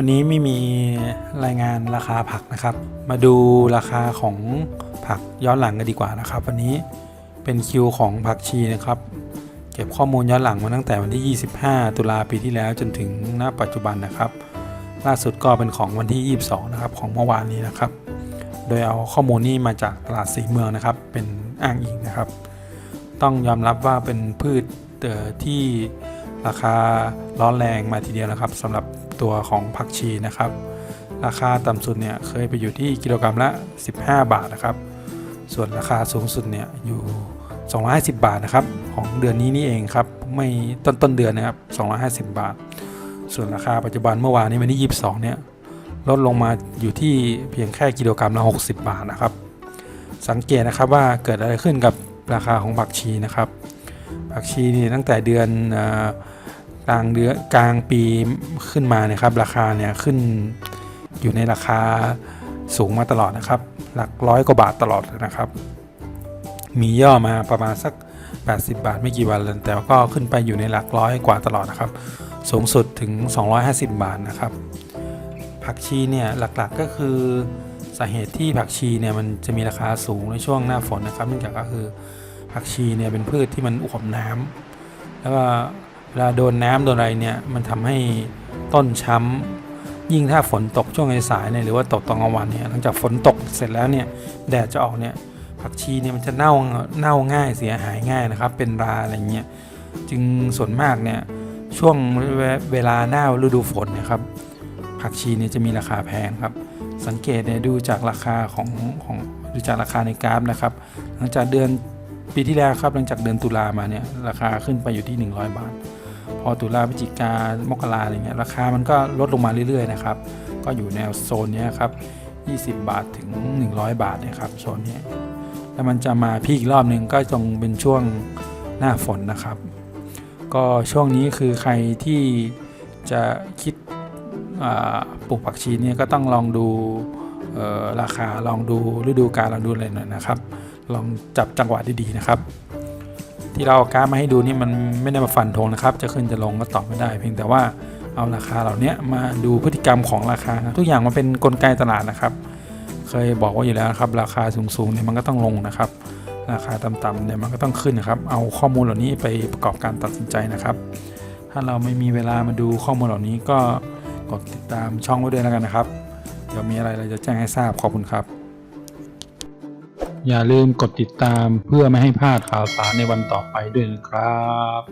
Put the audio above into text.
วันนี้ไม่มีรายงานราคาผักนะครับ มาดูราคาของผักย้อนหลังกันดีกว่านะครับ วันนี้เป็นคิวของผักชีนะครับ เก็บข้อมูลย้อนหลังมาตั้งแต่วันที่ 25 ตุลาปีที่แล้วจนถึงณปัจจุบันนะครับ ล่าสุดก็เป็นของวันที่ 22 นะครับของเมื่อวานนี้นะครับ โดยเอาข้อมูลนี้มาจากตลาดสีเมืองนะครับ เป็นอ้างอิงนะครับ ต้องยอมรับว่าเป็นพืชเอ่อที่ราคาร้อนแรงมาทีเดียวนะครับสำหรับ ตัวของผักชีนะครับ ราคาต่ำสุดเนี่ยเคยไปอยู่ที่กิโลกรัมละ 15 บาทนะครับ ส่วนราคาสูงสุดเนี่ยอยู่ 250 บาทนะครับ ของเดือนนี้นี่เองครับไม่ต้นต้นเดือนนะครับ 250 บาท ส่วนราคาปัจจุบันเมื่อวานนี้วันที่22 เนี่ยลดลงมาอยู่ที่เพียงแค่กิโลกรัมละ 60 บาทนะครับ สังเกตนะครับว่าเกิดอะไรขึ้นกับราคาของผักชีนะครับผักชีนี่ตั้งแต่เดือนอ กลางเดือนกลางปีขึ้นมาเนะครับราคาเนี่ยขึ้นอยู่ในราคาสูงมาตลอดนะครับ หลักร้อยกว่าบาทตลอดนะครับ มีย่อมาประมาณสัก 80 บาทไม่กี่วันแล้วแต่ก็ขึ้นไปอยู่ในหลักร้อยกว่าตลอดนะครับ สูงสุดถึง 250 บาทนะครับ ผักชีเนี่ยหลักๆก็คือสาเหตุที่ผักชีเนี่ยมันจะมีราคาสูงในช่วงหน้าฝนนะครับเนื่องจากก็คือผักชีเนี่ยเป็นพืชที่มันอวบน้ำแล้วก็ เวลาโดนน้ำโดนอะไรเนี่ยมันทำให้ต้นช้ำยิ่งถ้าฝนตกช่วงสายเนี่ยหรือว่าตกตอนกลางวันเนี่ยหลังจากฝนตกเสร็จแล้วเนี่ยแดดจะออกเนี่ยผักชีเนี่ยมันจะเน่าเน่าง่ายเสียหายง่ายนะครับ เป็นราอะไรเงี้ยจึงส่วนมากเนี่ยช่วงเวลาหน้าฤดูฝนนะครับผักชีเนี่ยจะมีราคาแพงครับ สังเกตเนี่ยดูจากราคาของของดูจากราคาในกราฟนะครับ หลังจากเดือนปีที่แล้วครับหลังจากเดือนตุลามาเนี่ยราคาขึ้นไปอยู่ที่ 100 บาท พอตุลาพฤศจิกามกราอะไรเงี้ยราคามันก็ลดลงมาเรื่อยๆนะครับ ก็อยู่แนวโซนนี้ครับ20 บาทถึง 100 บาทเนะครับโซนนี้แล้วมันจะมาพีคอีกรอบหนึ่งก็จงเป็นช่วงหน้าฝนนะครับ ก็ช่วงนี้คือใครที่จะคิดปลูกผักชีเนี่ยก็ต้องลองดูราคาลองดูฤดูกาลลองดูอะไรหน่อยนะครับ ลองจับจังหวะดีๆนะครับ ที่เราเอากราฟมาให้ดูนี่มันไม่ได้มาฟันธงนะครับ จะขึ้นจะลงก็ตอบไม่ได้ เพียงแต่ว่าเอาราคาเหล่านี้มาดูพฤติกรรมของราคา ทุกอย่างมันเป็นนกลไกตลาดนะครับ เคยบอกว่าอยู่แล้วนะครับ ราคาสูงๆเนี่ยมันก็ต้องลงนะครับ ราคาต่ำๆเนี่ยมันก็ต้องขึ้นนะครับ เอาข้อมูลเหล่านี้ไปประกอบการตัดสินใจนะครับ ถ้าเราไม่มีเวลามาดูข้อมูลเหล่านี้ก็กดติดตามช่องไว้ด้วยแล้วกันนะครับ เดี๋ยวมีอะไรเราจะแจ้งให้ทราบขอบคุณครับ อย่าลืมกดติดตามเพื่อไม่ให้พลาดข่าวสารในวันต่อไปด้วยนะครับ